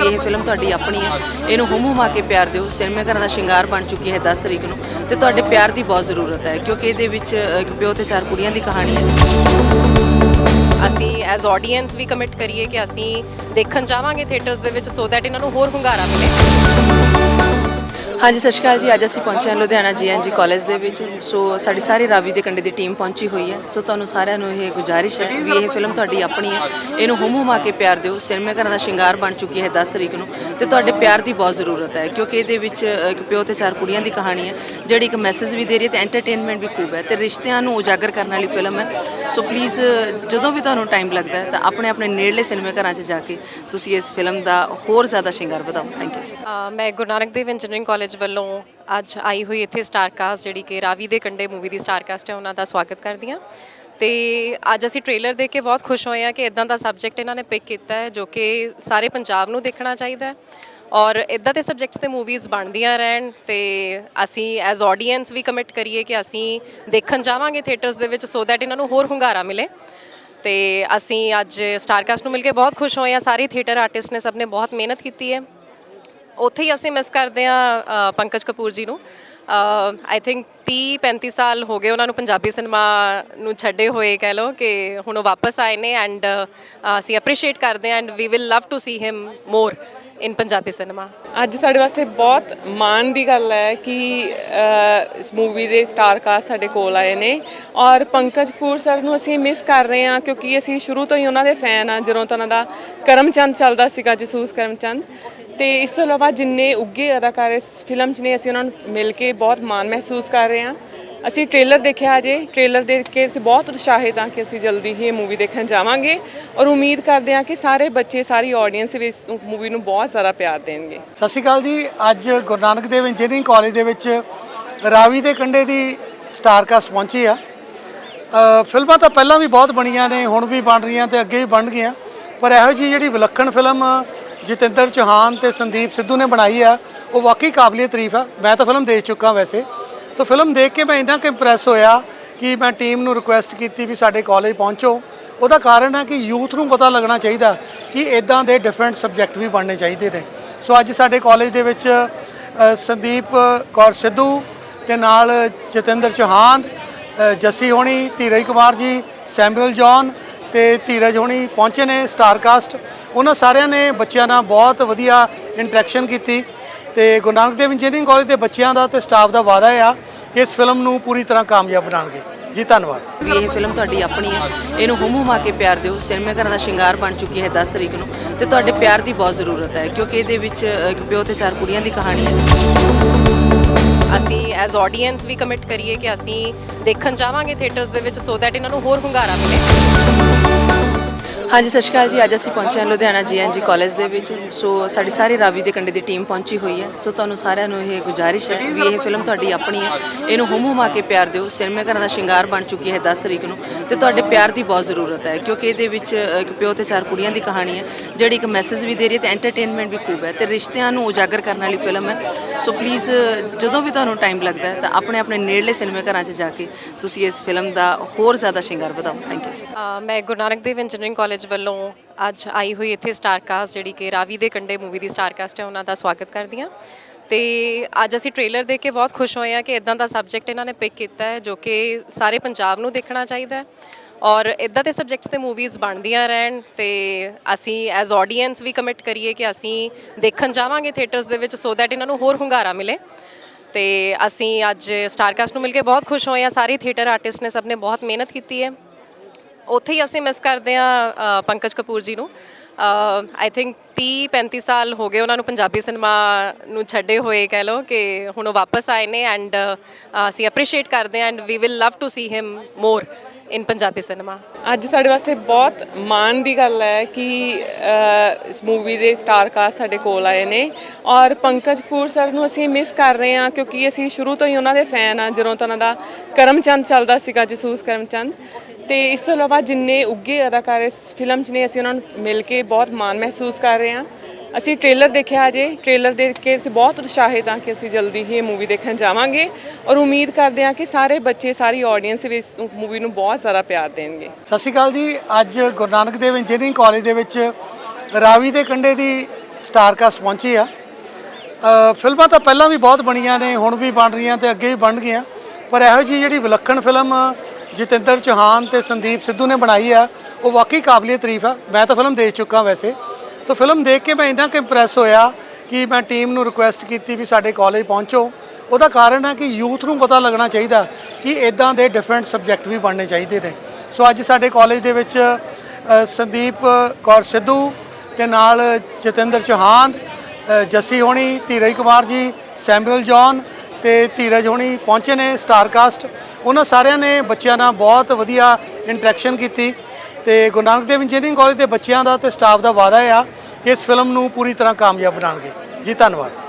ਵੀ ਇਹ ਫਿਲਮ ਤੁਹਾਡੀ ਆਪਣੀ ਹੈ। ਇਹਨੂੰ ਹੁਮ ਹੁਮਾ ਕੇ ਪਿਆਰ ਦਿਓ। ਸਿਨੇਮਾ ਘਰਾਂ ਦਾ ਸ਼ਿੰਗਾਰ ਬਣ ਚੁੱਕੀ ਹੈ 10 ਤਰੀਕ ਨੂੰ। ਤੇ ਤੁਹਾਡੇ ਪਿਆਰ ਦੀ ਬਹੁਤ ਜ਼ਰੂਰਤ ਹੈ, ਕਿਉਂਕਿ ਇਹਦੇ ਵਿੱਚ ਇੱਕ ਪਿਓ ਤੇ ਚਾਰ ਕੁੜੀਆਂ ਦੀ ਕਹਾਣੀ ਹੈ। ਅਸੀਂ ਐਜ਼ ਆਡੀਅנס ਵੀ ਕਮਿਟ ਕਰੀਏ ਕਿ ਅਸੀਂ ਦੇਖਣ ਜਾਵਾਂਗੇ ਥੀਏਟਰਸ ਦੇ ਵਿੱਚ ਸੋ ਦੈਟ ਇਹਨਾਂ ਨੂੰ ਹੋਰ ਹੁੰਗਾਰਾ ਮਿਲੇ। ਹਾਂਜੀ ਸਤਿ ਸ਼੍ਰੀ ਅਕਾਲ ਜੀ। ਅੱਜ ਅਸੀਂ ਪਹੁੰਚੇ ਹਾਂ ਲੁਧਿਆਣਾ ਜੀਐਨਜੀ ਕਾਲਜ ਦੇ ਵਿੱਚ। ਸੋ ਸਾਡੀ ਸਾਰੀ ਰਾਵੀ ਦੇ ਕੰਡੇ ਦੀ ਟੀਮ ਪਹੁੰਚੀ ਹੋਈ ਹੈ। ਸੋ ਤੁਹਾਨੂੰ ਸਾਰਿਆਂ ਨੂੰ ਇਹ ਗੁਜ਼ਾਰਿਸ਼ ਹੈ ਵੀ ਇਹ ਫਿਲਮ ਤੁਹਾਡੀ ਆਪਣੀ ਹੈ। ਇਹਨੂੰ ਹੁਮ ਹੁਮਾ ਕੇ ਪਿਆਰ ਦਿਓ। ਸਿਨੇਮਾ ਘਰਾਂ ਦਾ ਸ਼ਿੰਗਾਰ ਬਣ ਚੁੱਕੀ ਹੈ 10 ਤਰੀਕ ਨੂੰ। ਤੇ ਤੁਹਾਡੇ ਪਿਆਰ ਦੀ ਬਹੁਤ ਜ਼ਰੂਰਤ ਹੈ ਕਿਉਂਕਿ ਇਹਦੇ ਵਿੱਚ ਇੱਕ ਪਿਓ ਤੇ ਚਾਰ ਕੁੜੀਆਂ ਦੀ ਕਹਾਣੀ ਹੈ ਜਿਹੜੀ ਇੱਕ ਮੈਸੇਜ ਵੀ ਦੇ ਰਹੀ ਹੈ ਤੇ ਐਂਟਰਟੇਨਮੈਂਟ ਵੀ ਖੂਬ ਹੈ। ਤੇ ਰਿਸ਼ਤਿਆਂ ਨੂੰ ਉਜਾਗਰ ਕਰਨ ਵਾਲੀ ਫਿਲਮ ਹੈ। ਸੋ ਪਲੀਜ਼ ਜਦੋਂ ਵੀ ਤੁਹਾਨੂੰ ਟਾਈਮ ਲੱਗਦਾ ਤਾਂ ਆਪਣੇ ਆਪਣੇ ਨੇੜਲੇ ਸਿਨੇਮਾ ਘਰਾਂ 'ਚ ਜਾ ਕੇ ਤੁਸੀਂ ਇਸ ਫਿਲਮ ਦਾ ਹੋਰ ਜ਼ਿਆਦਾ ਸ਼ਿੰਗਾਰ ਵਧਾਓ। ਥੈਂਕ ਯੂ ਅ, ਮੈਂ ਗੁਰੂ ਨਾਨਕ ਦੇਵ ਇੰਜੀਨੀਅਰਿੰਗ ਕਾਲਜ ਵੱਲੋਂ ਅੱਜ ਆਈ ਹੋਈ ਇੱਥੇ ਸਟਾਰ ਕਾਸਟ ਜਿਹੜੀ ਕਿ ਰਾਵੀ ਦੇ ਕੰਡੇ ਮੂਵੀ ਦੀ ਸਟਾਰ ਕਾਸਟ ਹੈ, ਉਹਨਾਂ ਦਾ ਸਵਾਗਤ ਕਰਦੀ ਹਾਂ। ਤੇ ਅੱਜ ਅਸੀਂ ਟ੍ਰੇਲਰ ਦੇਖ ਕੇ ਬਹੁਤ ਖੁਸ਼ ਹੋਏ ਹਾਂ ਕਿ ਇਦਾਂ ਦਾ ਸਬਜੈਕਟ ਇਹਨਾਂ ਨੇ ਪਿਕ ਕੀਤਾ ਹੈ, ਜੋ ਕਿ ਸਾਰੇ ਪੰਜਾਬ ਨੂੰ ਦੇਖਣਾ ਚਾਹੀਦਾ ਹੈ। ਔਰ ਇਦਾਂ ਦੇ ਸਬਜੈਕਟਸ ਤੇ ਮੂਵੀਜ਼ ਬਣਦੀਆਂ ਰਹਿਣ ਤੇ ਅਸੀਂ ਐਜ਼ ਆਡੀਅנס ਵੀ ਕਮਿਟ ਕਰੀਏ ਕਿ ਅਸੀਂ ਦੇਖਣ ਜਾਵਾਂਗੇ ਥੀਏਟਰਸ ਦੇ ਵਿੱਚ ਸੋ ਦੈਟ ਇਹਨਾਂ ਨੂੰ ਹੋਰ ਹੁੰਗਾਰਾ ਮਿਲੇ। ਤੇ ਅਸੀਂ ਅੱਜ ਸਟਾਰਕਾਸਟ ਨੂੰ ਮਿਲ ਕੇ ਬਹੁਤ ਖੁਸ਼ ਹੋਏ ਹਾਂ। ਸਾਰੇ ਥੀਏਟਰ ਆਰਟਿਸਟ ਨੇ ਸਭ ਨੇ ਬਹੁਤ ਮਿਹਨਤ ਕੀਤੀ ਹੈ। ਉੱਥੇ ਹੀ ਅਸੀਂ ਮਿਸ ਕਰਦੇ ਹਾਂ ਪੰਕਜ ਕਪੂਰ ਜੀ ਨੂੰ। ਆਈ ਥਿੰਕ 30 35 ਸਾਲ ਹੋ ਗਏ ਉਹਨਾਂ ਨੂੰ ਪੰਜਾਬੀ ਸਿਨੇਮਾ ਨੂੰ ਛੱਡੇ ਹੋਏ ਕਹਿ ਲਓ ਕਿ ਹੁਣ ਉਹ ਵਾਪਸ ਆਏ ਨੇ ਐਂਡ ਅਸੀਂ ਅਪਰੀਸ਼ੀਏਟ ਕਰਦੇ ਹਾਂ and we will love to see him more in Punjabi cinema ਅੱਜ ਸਾਡੇ ਵਾਸਤੇ ਬਹੁਤ ਮਾਣ ਦੀ ਗੱਲ ਹੈ ਕਿ ਇਸ ਮੂਵੀ ਦੇ ਸਟਾਰ ਕਾਸਟ ਸਾਡੇ ਕੋਲ ਆਏ ਨੇ ਔਰ ਪੰਕਜ ਕਪੂਰ ਸਰ ਨੂੰ ਅਸੀਂ ਮਿਸ ਕਰ ਰਹੇ ਹਾਂ ਕਿਉਂਕਿ ਅਸੀਂ ਸ਼ੁਰੂ ਤੋਂ ਹੀ ਉਹਨਾਂ ਦੇ ਫੈਨ ਆ ਜਦੋਂ ਤੋਂ ਉਹਨਾਂ ਦਾ ਕਰਮਚੰਦ ਚੱਲਦਾ ਸੀਗਾ, ਜਸੂਸ ਕਰਮਚੰਦ। ਤੇ ਇਸ ਤੋਂ ਇਲਾਵਾ ਜਿੰਨੇ ਉੱਗੇ ਅਦਾਕਾਰ ਇਸ ਫਿਲਮ 'ਚ ਨੇ, ਅਸੀਂ ਉਹਨਾਂ ਨੂੰ ਮਿਲ ਕੇ ਬਹੁਤ ਮਾਣ ਮਹਿਸੂਸ ਕਰ ਰਹੇ ਹਾਂ। ਅਸੀਂ ਟ੍ਰੇਲਰ ਦੇਖਿਆ ਅਜੇ ਟ੍ਰੇਲਰ ਦੇਖ ਕੇ ਅਸੀਂ ਬਹੁਤ ਉਤਸ਼ਾਹਿਤ ਹਾਂ ਕਿ ਅਸੀਂ ਜਲਦੀ ਹੀ ਇਹ ਮੂਵੀ ਦੇਖਣ ਜਾਵਾਂਗੇ ਔਰ ਉਮੀਦ ਕਰਦੇ ਹਾਂ ਕਿ ਸਾਰੇ ਬੱਚੇ, ਸਾਰੀ ਆਡੀਅנס ਵੀ ਇਸ ਮੂਵੀ ਨੂੰ ਬਹੁਤ ਜ਼ਿਆਦਾ ਪਿਆਰ ਦੇਣਗੇ। ਸਤਿ ਸ਼੍ਰੀ ਅਕਾਲ ਜੀ। ਅੱਜ ਗੁਰੂ ਨਾਨਕ ਦੇਵ ਇੰਜੀਨੀਅਰਿੰਗ ਕਾਲਜ ਦੇ ਵਿੱਚ ਰਾਵੀ ਦੇ ਕੰਢੇ ਦੀ ਸਟਾਰ ਕਾਸਟ ਪਹੁੰਚੀ ਆ। ਫਿਲਮਾਂ ਤਾਂ ਪਹਿਲਾਂ ਵੀ ਬਹੁਤ ਬਣੀਆਂ ਨੇ, ਹੁਣ ਵੀ ਬਣ ਰਹੀਆਂ ਤੇ ਅੱਗੇ ਵੀ ਬਣ ਗਈਆਂ। ਪਰ ਇਹੋ ਜਿਹੀ ਜਿਹੜੀ ਵਿਲੱਖਣ ਫਿਲਮ ਜਤਿੰਦਰ ਚੌਹਾਨ ਤੇ ਸੰਦੀਪ ਸਿੱਧੂ ਨੇ ਬਣਾਈ ਆ, ਉਹ ਵਾਕਈ ਕਾਬਲੇ ਤਾਰੀਫ ਆ। ਮੈਂ ਤਾਂ ਫਿਲਮ ਦੇਖ ਚੁੱਕਾ ਵੈਸੇ। ਤਾਂ ਫਿਲਮ ਦੇਖ ਕੇ ਮੈਂ ਇੰਨਾ ਕਿ ਇੰਪ੍ਰੈਸ ਹੋਇਆ ਕਿ ਮੈਂ ਟੀਮ ਨੂੰ ਰਿਕੁਐਸਟ ਕੀਤੀ ਵੀ ਸਾਡੇ ਕਾਲਜ ਪਹੁੰਚੋ। ਉਹਦਾ ਕਾਰਨ ਹੈ ਕਿ ਯੂਥ ਨੂੰ ਪਤਾ ਲੱਗਣਾ ਚਾਹੀਦਾ ਕਿ ਇਦਾਂ ਦੇ ਡਿਫਰੈਂਟ ਸਬਜੈਕਟ ਵੀ ਬਣਨੇ ਚਾਹੀਦੇ ਨੇ। ਸੋ ਅੱਜ ਸਾਡੇ ਕਾਲਜ ਦੇ ਵਿੱਚ ਸੰਦੀਪ ਕੌਰ ਸਿੱਧੂ ਤੇ ਨਾਲ ਜਤਿੰਦਰ ਚੌਹਾਨ ਜੱਸੀ ਹੋਣੀ, ਧੀਰਜ ਕੁਮਾਰ ਜੀ, ਸੈਮੂਅਲ ਜੌਨ ਤੇ ਧੀਰਜ ਹੋਣੀ ਪਹੁੰਚੇ ਨੇ ਸਟਾਰਕਾਸਟ ਉਹਨਾਂ ਸਾਰਿਆਂ ਨੇ ਬੱਚਿਆਂ ਨਾਲ ਬਹੁਤ ਵਧੀਆ ਇੰਟਰੈਕਸ਼ਨ ਕੀਤੀ ਤੇ ਗੁਰੂ ਨਾਨਕ ਦੇਵ ਇੰਜੀਨੀਅਰਿੰਗ ਕਾਲਜ ਦੇ ਬੱਚਿਆਂ ਦਾ ਤੇ ਸਟਾਫ ਦਾ ਵਾਅਦਾ ਆ ਕਿ ਇਸ ਫਿਲਮ ਨੂੰ ਪੂਰੀ ਤਰ੍ਹਾਂ ਕਾਮਯਾਬ ਬਣਾਉਣਗੇ। ਜੀ, ਧੰਨਵਾਦ। ਇਹ ਫਿਲਮ ਤੁਹਾਡੀ ਆਪਣੀ ਹੈ। ਇਹਨੂੰ ਹੁਮ ਹੁਮਾ ਕੇ ਪਿਆਰ ਦਿਓ। ਸਿਨੇਮਾ ਘਰਾਂ ਦਾ ਸ਼ਿੰਗਾਰ ਬਣ ਚੁੱਕੀ ਹੈ 10 ਤਰੀਕ ਨੂੰ। ਤੇ ਤੁਹਾਡੇ ਪਿਆਰ ਦੀ ਬਹੁਤ ਜ਼ਰੂਰਤ ਹੈ, ਕਿਉਂਕਿ ਇਹਦੇ ਵਿੱਚ ਇੱਕ ਪਿਓ ਤੇ ਚਾਰ ਕੁੜੀਆਂ ਦੀ ਕਹਾਣੀ ਹੈ। ਅਸੀਂ ਐਜ਼ ਆਡੀਅנס ਵੀ ਕਮਿਟ ਕਰੀਏ ਕਿ ਅਸੀਂ ਦੇਖਣ ਜਾਵਾਂਗੇ ਥੀਏਟਰਸ ਦੇ ਵਿੱਚ ਸੋ ਦੈਟ ਇਹਨਾਂ ਨੂੰ ਹੋਰ ਹੁੰਗਾਰਾ ਮਿਲੇ। ਹਾਂਜੀ, ਸਤਿ ਸ਼੍ਰੀ ਅਕਾਲ ਜੀ। ਅੱਜ ਅਸੀਂ ਪਹੁੰਚੇ ਹਾਂ ਲੁਧਿਆਣਾ ਜੀਐਨਜੀ ਕਾਲਜ ਦੇ ਵਿੱਚ। ਸੋ ਸਾਡੀ ਸਾਰੀ ਰਾਵੀ ਦੇ ਕੰਡੇ ਦੀ ਟੀਮ ਪਹੁੰਚੀ ਹੋਈ ਹੈ। ਸੋ ਤੁਹਾਨੂੰ ਸਾਰਿਆਂ ਨੂੰ ਇਹ ਗੁਜ਼ਾਰਿਸ਼ ਹੈ ਵੀ ਇਹ ਫਿਲਮ ਤੁਹਾਡੀ ਆਪਣੀ ਹੈ। ਇਹਨੂੰ ਹੁਮ ਹੁਮਾ ਕੇ ਪਿਆਰ ਦਿਓ। ਸਿਨੇਮਾ ਘਰਾਂ ਦਾ ਸ਼ਿੰਗਾਰ ਬਣ ਚੁੱਕੀ ਹੈ 10 ਤਰੀਕ ਨੂੰ। ਤੇ ਤੁਹਾਡੇ ਪਿਆਰ ਦੀ ਬਹੁਤ ਜ਼ਰੂਰਤ ਹੈ, ਕਿਉਂਕਿ ਇਹਦੇ ਵਿੱਚ ਇੱਕ ਪਿਓ ਤੇ ਚਾਰ ਕੁੜੀਆਂ ਦੀ ਕਹਾਣੀ ਹੈ। ਜਿਹੜੀ ਇੱਕ ਮੈਸੇਜ ਵੀ ਦੇ ਰਹੀ ਹੈ ਤੇ ਐਂਟਰਟੇਨਮੈਂਟ ਵੀ ਖੂਬ ਹੈ। ਤੇ ਰਿਸ਼ਤਿਆਂ ਨੂੰ ਉਜਾਗਰ ਕਰਨ ਵਾਲੀ ਫਿਲਮ ਹੈ। ਸੋ ਪਲੀਜ਼ uh, ਜਦੋਂ ਵੀ ਤੁਹਾਨੂੰ ਟਾਈਮ ਲੱਗਦਾ ਤਾਂ ਆਪਣੇ ਆਪਣੇ ਨੇੜਲੇ ਸਿਨੇਮਾ ਘਰਾਂ 'ਚ ਜਾ ਕੇ ਤੁਸੀਂ ਇਸ ਫਿਲਮ ਦਾ ਹੋਰ ਜ਼ਿਆਦਾ ਸ਼ਿੰਗਾਰ ਵਧਾਓ। ਥੈਂਕ ਯੂ ਅ, ਮੈਂ ਗੁਰੂ ਨਾਨਕ ਦੇਵ ਇੰਜੀਨੀਅਰਿੰਗ ਕਾਲਜ ਵੱਲੋਂ ਅੱਜ ਆਈ ਹੋਈ ਇੱਥੇ ਸਟਾਰ ਕਾਸਟ ਜਿਹੜੀ ਕਿ ਰਾਵੀ ਦੇ ਕੰਡੇ ਮੂਵੀ ਦੀ ਸਟਾਰ ਕਾਸਟ ਹੈ ਉਹਨਾਂ ਦਾ ਸਵਾਗਤ ਕਰਦੀ ਹਾਂ। ਤੇ ਅੱਜ ਅਸੀਂ ਟ੍ਰੇਲਰ ਦੇਖ ਕੇ ਬਹੁਤ ਖੁਸ਼ ਹੋਏ ਹਾਂ ਕਿ ਇਦਾਂ ਦਾ ਸਬਜੈਕਟ ਇਹਨਾਂ ਨੇ ਪਿਕ ਕੀਤਾ ਹੈ ਜੋ ਕਿ ਸਾਰੇ ਪੰਜਾਬ ਨੂੰ ਦੇਖਣਾ ਚਾਹੀਦਾ ਹੈ। ਔਰ ਇਦਾਂ ਦੇ ਸਬਜੈਕਟਸ ਤੇ ਮੂਵੀਜ਼ ਬਣਦੀਆਂ ਰਹਿਣ ਤੇ ਅਸੀਂ ਐਜ਼ ਆਡੀਅנס ਵੀ ਕਮਿਟ ਕਰੀਏ ਕਿ ਅਸੀਂ ਦੇਖਣ ਜਾਵਾਂਗੇ ਥੀਏਟਰਸ ਦੇ ਵਿੱਚ ਸੋ ਦੈਟ ਇਹਨਾਂ ਨੂੰ ਹੋਰ ਹੁੰਗਾਰਾ ਮਿਲੇ। ਤੇ ਅਸੀਂ ਅੱਜ ਸਟਾਰਕਾਸਟ ਨੂੰ ਮਿਲ ਕੇ ਬਹੁਤ ਖੁਸ਼ ਹੋਏ ਹਾਂ। ਸਾਰੇ ਥੀਏਟਰ ਆਰਟਿਸਟ ਨੇ ਸਭ ਨੇ ਬਹੁਤ ਮਿਹਨਤ ਕੀਤੀ ਹੈ। ਉੱਥੇ ਹੀ ਅਸੀਂ ਮਿਸ ਕਰਦੇ ਹਾਂ ਪੰਕਜ ਕਪੂਰ ਜੀ ਨੂੰ। ਆਈ ਥਿੰਕ 30 35 ਸਾਲ ਹੋ ਗਏ ਉਹਨਾਂ ਨੂੰ ਪੰਜਾਬੀ ਸਿਨੇਮਾ ਨੂੰ ਛੱਡੇ ਹੋਏ ਕਹਿ ਲਓ ਕਿ ਹੁਣ ਉਹ ਵਾਪਸ ਆਏ ਨੇ ਐਂਡ ਅਸੀਂ ਅਪਰੀਸ਼ੀਏਟ ਕਰਦੇ ਹਾਂ and we will love to see him more in Punjabi cinema ਅੱਜ ਸਾਡੇ ਵਾਸਤੇ ਬਹੁਤ ਮਾਣ ਦੀ ਗੱਲ ਹੈ ਕਿ ਇਸ ਮੂਵੀ ਦੇ ਸਟਾਰ ਕਾਸਟ ਸਾਡੇ ਕੋਲ ਆਏ ਨੇ। ਔਰ ਪੰਕਜ ਕਪੂਰ ਸਰ ਨੂੰ ਅਸੀਂ ਮਿਸ ਕਰ ਰਹੇ ਹਾਂ ਕਿਉਂਕਿ ਅਸੀਂ ਸ਼ੁਰੂ ਤੋਂ ਹੀ ਉਹਨਾਂ ਦੇ ਫੈਨ ਆ ਜਦੋਂ ਤੋਂ ਉਹਨਾਂ ਦਾ ਕਰਮਚੰਦ ਚੱਲਦਾ ਸੀਗਾ, ਜਸੂਸ ਕਰਮਚੰਦ। ਤੇ ਇਸ ਤੋਂ ਇਲਾਵਾ ਜਿੰਨੇ ਉੱਗੇ ਅਦਾਕਾਰ ਇਸ ਫਿਲਮ 'ਚ ਨੇ, ਅਸੀਂ ਉਹਨਾਂ ਨੂੰ ਮਿਲ ਕੇ ਬਹੁਤ ਮਾਣ ਮਹਿਸੂਸ ਕਰ ਰਹੇ ਹਾਂ। ਅਸੀਂ ਟ੍ਰੇਲਰ ਦੇਖਿਆ ਅਜੇ ਟ੍ਰੇਲਰ ਦੇਖ ਕੇ ਅਸੀਂ ਬਹੁਤ ਉਤਸ਼ਾਹਿਤ ਹਾਂ ਕਿ ਅਸੀਂ ਜਲਦੀ ਹੀ ਇਹ ਮੂਵੀ ਦੇਖਣ ਜਾਵਾਂਗੇ। ਔਰ ਉਮੀਦ ਕਰਦੇ ਹਾਂ ਕਿ ਸਾਰੇ ਬੱਚੇ, ਸਾਰੀ ਆਡੀਅנס ਵੀ ਇਸ ਮੂਵੀ ਨੂੰ ਬਹੁਤ ਜ਼ਿਆਦਾ ਪਿਆਰ ਦੇਣਗੇ। ਸਤਿ ਸ਼੍ਰੀ ਅਕਾਲ ਜੀ। ਅੱਜ ਗੁਰੂ ਨਾਨਕ ਦੇਵ ਇੰਜੀਨੀਅਰਿੰਗ ਕਾਲਜ ਦੇ ਵਿੱਚ ਰਾਵੀ ਦੇ ਕੰਢੇ ਦੀ ਸਟਾਰ ਕਾਸਟ ਪਹੁੰਚੀ ਆ। ਫਿਲਮਾਂ ਤਾਂ ਪਹਿਲਾਂ ਵੀ ਬਹੁਤ ਬਣੀਆਂ ਨੇ, ਹੁਣ ਵੀ ਬਣ ਰਹੀਆਂ ਤੇ ਅੱਗੇ ਵੀ ਬਣਨਗੀਆਂ ਪਰ ਇਹੋ ਜਿਹੀ ਜਿਹੜੀ ਵਿਲੱਖਣ ਫਿਲਮ ਜਤਿੰਦਰ ਚੌਹਾਨ ਤੇ ਸੰਦੀਪ ਸਿੱਧੂ ਨੇ ਬਣਾਈ ਆ, ਉਹ ਵਾਕਈ ਕਾਬਲੀਅਤ ਤਾਰੀਫ ਆ। ਮੈਂ ਤਾਂ ਫਿਲਮ ਦੇਖ ਚੁੱਕਾ ਵੈਸੇ। ਤਾਂ ਫਿਲਮ ਦੇਖ ਕੇ ਮੈਂ ਇੰਨਾ ਕਿ ਇੰਪ੍ਰੈਸ ਹੋਇਆ ਕਿ ਮੈਂ ਟੀਮ ਨੂੰ ਰਿਕੁਐਸਟ ਕੀਤੀ ਵੀ ਸਾਡੇ ਕਾਲਜ ਪਹੁੰਚੋ। ਉਹਦਾ ਕਾਰਨ ਹੈ ਕਿ ਯੂਥ ਨੂੰ ਪਤਾ ਲੱਗਣਾ ਚਾਹੀਦਾ ਕਿ ਇਦਾਂ ਦੇ ਡਿਫਰੈਂਟ ਸਬਜੈਕਟ ਵੀ ਬਣਨੇ ਚਾਹੀਦੇ ਨੇ। ਸੋ ਅੱਜ ਸਾਡੇ ਕਾਲਜ ਦੇ ਵਿੱਚ ਸੰਦੀਪ ਕੌਰ ਸਿੱਧੂ ਤੇ ਨਾਲ ਜਤਿੰਦਰ ਚੌਹਾਨ ਜੱਸੀ ਹੋਣੀ, ਧੀਰਜ ਕੁਮਾਰ ਜੀ, ਸੈਮੂਅਲ ਜੌਨ ਤੇ ਧੀਰਜ ਹੋਣੀ ਪਹੁੰਚੇ ਨੇ ਸਟਾਰ ਕਾਸਟ ਉਹਨਾਂ ਸਾਰਿਆਂ ਨੇ ਬੱਚਿਆਂ ਨਾਲ ਬਹੁਤ ਵਧੀਆ ਇੰਟਰੈਕਸ਼ਨ ਕੀਤੀ। ਤੇ ਗੁਰੂ ਨਾਨਕ ਦੇਵ ਇੰਜੀਨੀਅਰਿੰਗ ਕਾਲਜ ਦੇ ਬੱਚਿਆਂ ਦਾ ਤੇ ਸਟਾਫ ਦਾ ਵਾਅਦਾ ਆ ਕਿ ਇਸ ਫਿਲਮ ਨੂੰ ਪੂਰੀ ਤਰ੍ਹਾਂ ਕਾਮਯਾਬ ਬਣਾਉਣਗੇ। ਜੀ, ਧੰਨਵਾਦ।